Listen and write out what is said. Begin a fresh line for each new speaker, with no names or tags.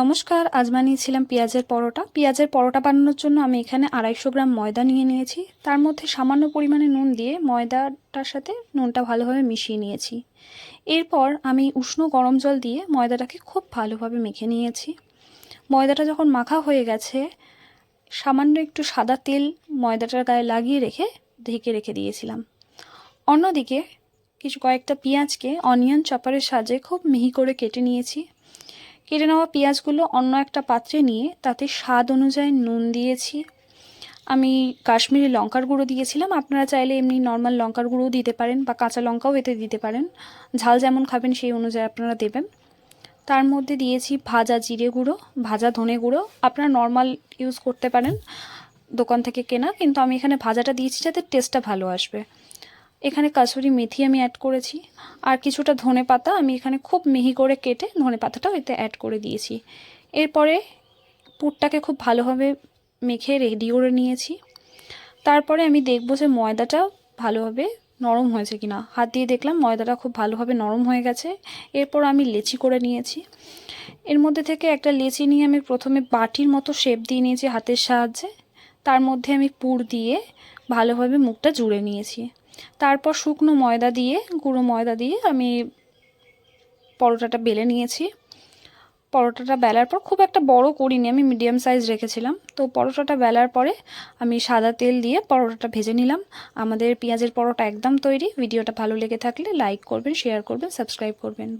নমস্কার, আজ বানিয়েছিলাম পেঁয়াজের পরোটা। পেঁয়াজের পরোটা বানানোর জন্য আমি এখানে আড়াইশো গ্রাম ময়দা নিয়ে নিয়েছি। তার মধ্যে সামান্য পরিমাণে নুন দিয়ে ময়দাটার সাথে নুনটা ভালোভাবে মিশিয়ে নিয়েছি। এরপর আমি উষ্ণ গরম জল দিয়ে ময়দাটাকে খুব ভালোভাবে মেখে নিয়েছি। ময়দাটা যখন মাখা হয়ে গেছে, সামান্য একটু সাদা তেল ময়দাটার গায়ে লাগিয়ে রেখে ঢেকে রেখে দিয়েছিলাম। অন্যদিকে কিছু কয়েকটা পেঁয়াজকে অনিয়ন চপারের সাহায্যে খুব মিহি করে কেটে নিয়েছি। কেটে নেওয়া পেঁয়াজগুলো অন্য একটা পাত্রে নিয়ে তাতে স্বাদ অনুযায়ী নুন দিয়েছি। আমি কাশ্মীরি লঙ্কার গুঁড়ো দিয়েছিলাম। আপনারা চাইলে এমনি নর্মাল লঙ্কার গুঁড়োও দিতে পারেন বা কাঁচা লঙ্কাও এতে দিতে পারেন। ঝাল যেমন খাবেন সেই অনুযায়ী আপনারা দেবেন। তার মধ্যে দিয়েছি ভাজা জিরে গুঁড়ো, ভাজা ধনে গুঁড়ো। আপনারা নর্মাল ইউজ করতে পারেন দোকান থেকে কেনা, কিন্তু আমি এখানে ভাজাটা দিয়েছি যাতে টেস্টটা ভালো আসবে। এখানে কাসুরি মেথি আমি অ্যাড করেছি। আর কিছুটা ধনে পাতা আমি এখানে খুব মিহি করে কেটে ধনে পাতাটাও এতে অ্যাড করে দিয়েছি। এরপরে পুরটাকে খুব ভালোভাবে মেখে রেডি করে নিয়েছি। তারপরে আমি দেখব যে ময়দাটা ভালোভাবে নরম হয়েছে কিনা। হাত দিয়ে দেখলাম ময়দাটা খুব ভালোভাবে নরম হয়ে গেছে। এরপর আমি লেচি করে নিয়েছি। এর মধ্যে থেকে একটা লেচি নিয়ে আমি প্রথমে বাটির মতো শেপ দিয়ে নিয়েছি হাতের সাহায্যে। তার মধ্যে আমি পুর দিয়ে ভালোভাবে মুখটা জুড়ে নিয়েছি। তারপর শুকনো ময়দা দিয়ে, গুঁড়ো ময়দা দিয়ে আমি পরোটাটা বেলে নিয়েছি। পরোটাটা বেলার পর খুব একটা বড় করিনি, আমি মিডিয়াম সাইজ রেখেছিলাম। তো পরোটাটা বেলার পরে আমি সাদা তেল দিয়ে পরোটাটা ভেজে নিলাম। আমাদের পেঁয়াজের পরোটা একদম তৈরি। ভিডিওটা ভালো লেগে থাকলে লাইক করবেন, শেয়ার করবেন, সাবস্ক্রাইব করবেন।